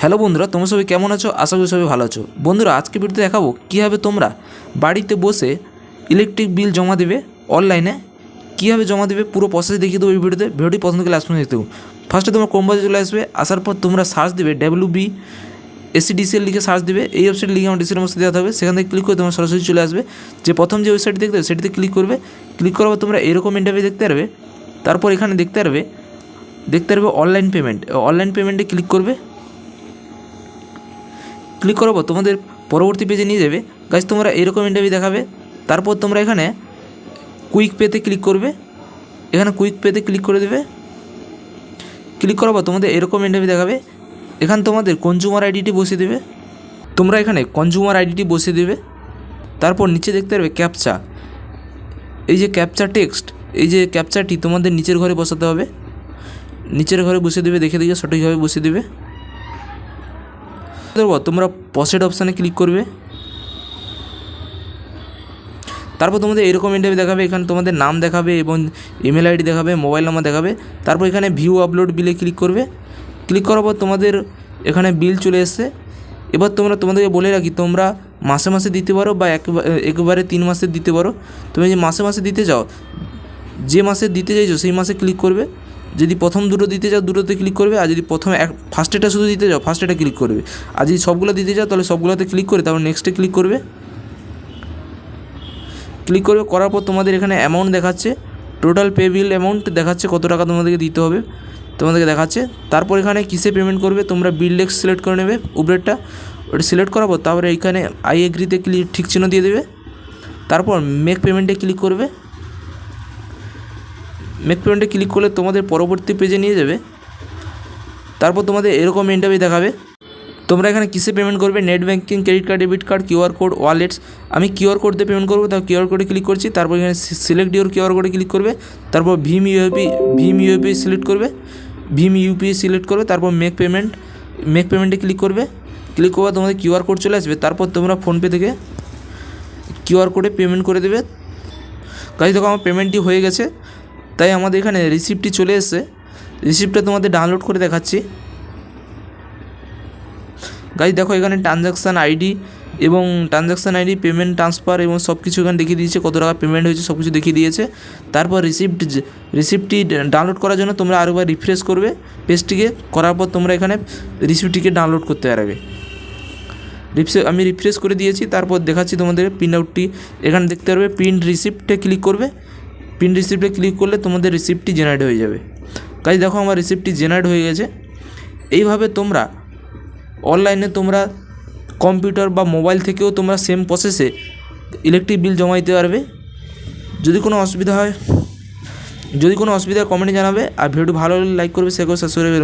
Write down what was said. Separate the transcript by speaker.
Speaker 1: Hello বন্ধুরা, তোমরা সবাই কেমন আছো? আশা করি সবাই ভালো আছো। বন্ধুরা, আজকে ভিডিওতে দেখাবো কীভাবে তোমরা বাড়িতে বসে ইলেকট্রিক বিল জমা দেবে অনলাইনে কীভাবে জমা দেবে, পুরো প্রসেস দেখিয়ে দেবো এই ভিডিওতে। ভিডিওটি পছন্দ করলে আসবে দেখতে ফার্স্টে তোমার কোম্পানি চলে আসবে, আসার পর তোমরা সার্চ দেবে ডাব্লিউ বি এসিডিসিএল লিখে সার্চ দেবে। এই ওয়েবসাইট লিখে আমার ডিসির মধ্যে দেওয়া হবে সেখান থেকে ক্লিক করে তোমার সরাসরি চলে আসবে। যে প্রথম যে ওয়েবসাইট দেখতে হবে, সেটিতে ক্লিক করবে। ক্লিক করার পর তোমরা এরকম ইন্টারভিউ দেখতে পারবে। তারপর এখানে দেখতে পারবে দেখতে পারবে অনলাইন পেমেন্ট অনলাইন পেমেন্টে ক্লিক করবে। ক্লিক করাবো তোমাদের পরবর্তী পেজে নিয়ে যাবে। গাছ তোমরা এরকম ইন্টারভিউ দেখাবে। তারপর তোমরা এখানে কুইক পেতে ক্লিক করবে। এখানে কুইক পেতে ক্লিক করে দেবে। ক্লিক করাবো তোমাদের এরকম ইন্টারভিউ দেখাবে। এখানে তোমাদের কনজুমার আইডিটি বসিয়ে দেবে। তোমরা এখানে কনজুমার আইডিটি বসিয়ে দেবে। তারপর নিচে দেখতে পারবে ক্যাপচা এই যে ক্যাপচা টেক্সট এই যে ক্যাপচাটি তোমাদের নিচের ঘরে বসাতে হবে। নিচের ঘরে বসিয়ে দেবে, দেখে দেখে সঠিকভাবে বসিয়ে দেবে। তারপর তোমরা পসেড অপশানে ক্লিক করবে। তারপর তোমাদের এরকম ইন্টারভিউ দেখাবে, এখানে তোমাদের নাম দেখাবে এবং ইমেল আইডি দেখাবে মোবাইল নাম্বার দেখাবে। তারপর এখানে ভিউ আপলোড বিলে ক্লিক করবে। ক্লিক করার পর তোমাদের এখানে বিল চলে এসছে। এবার তোমরা, তোমাদেরকে বলে রাখি, তোমরা মাসে মাসে দিতে পারো বা একবার তিন মাসে দিতে পারো। তুমি যে মাসে মাসে দিতে চাও, যে মাসে দিতে চাইছো, সেই মাসে ক্লিক করবে। যদি প্রথম দুটো দিতে চাও দুটোতে ক্লিক করবে, আর যদি প্রথম এক ফার্স্টেটা শুধু দিতে চাও ফার্স্টেটা ক্লিক করবে। আর যদি সবগুলো দিতে চাও তাহলে সবগুলোতে ক্লিক করে, তারপর নেক্সটে ক্লিক করবে। ক্লিক করবে, করার পর তোমাদের এখানে অ্যামাউন্ট দেখাচ্ছে। টোটাল পে বিল অ্যামাউন্ট দেখাচ্ছে কত টাকা তোমাদেরকে দিতে হবে, তোমাদেরকে দেখাচ্ছে। তারপর এখানে কিসে পেমেন্ট করবে, তোমরা বিল ডেক্স সিলেক্ট করে নেবে, উপরেরটা। ওটা সিলেক্ট করার পর তারপরে এইখানে আই এগ্রিতে ক্লিক ঠিক চিহ্ন দিয়ে দেবে। তারপর মেক পেমেন্টে ক্লিক করবে। মেক পেমেন্টে ক্লিক করলে তোমাদের পরবর্তী পেজে নিয়ে যাবে। তারপর তোমাদের এরকম ইন্টারভিউ দেখাবে। তোমরা এখানে কিসে পেমেন্ট করবে? Net banking credit card debit card QR code wallets আমি কিউআর কোড দিয়ে পেমেন্ট করব তাও কিউআর কোডে ক্লিক করছি, তারপর এখানে সিলেক্ট ইউর কিউআর কোডে ক্লিক করবে, তারপর Bhim UP Bhim UP select করবে, ভীম ইউপি সিলেক্ট করবে, তারপর মেক পেমেন্ট মেক পেমেন্টে ক্লিক করবে। ক্লিক করবে, তোমাদের কিউআর কোড চলে আসবে, তারপর তোমরা ফোনপে থেকে কিউআর কোডে পেমেন্ট করে দেবে। কাজে দেখো আমার পেমেন্টটি হয়ে গেছে। তাই আমাদের এখানে রিসিপ্টটি চলে এসেছে। রিসিপ্টটা তোমাদের ডাউনলোড করে দেখাচ্ছি। গাইজ দেখো এখানে ট্রানজাকশান আইডি এবং ট্রানজাকশান আইডি পেমেন্ট ট্রান্সফার এবং সব কিছু এখানে দেখিয়ে দিয়েছে। কত টাকা পেমেন্ট হয়েছে সব কিছু দেখিয়ে দিয়েছে। তারপর রিসিপ্ট রিসিপ্টটি ডাউনলোড করার জন্য তোমরা আরেকবার রিফ্রেশ করবে পেজটিকে করার পর তোমরা এখানে রিসিপ্টটিকে ডাউনলোড করতে পারবে। রিফ্রে আমি রিফ্রেশ করে দিয়েছি, তারপর দেখাচ্ছি তোমাদের প্রিন্ট আউটটি এখানে দেখতে পারবে প্রিন্ট রিসিপ্টে ক্লিক করবে। প্রিন্ট রিসিপ্টে ক্লিক করলে তোমাদের রিসিপ্টটি জেনারেট হয়ে যাবে। কাজ দেখো আমার রিসিপ্টটি জেনারেট হয়ে গেছে। এইভাবে তোমরা অনলাইনে তোমরা কম্পিউটার বা মোবাইল থেকেও তোমরা সেম প্রসেসে ইলেকট্রিক বিল জমা দিতে পারবে। যদি কোনো অসুবিধা হয়, যদি কোনো অসুবিধা কমেন্টে জানাবে। আর ভিডিও ভালো লাইক করবে সে করে সাবস্ক্রাইব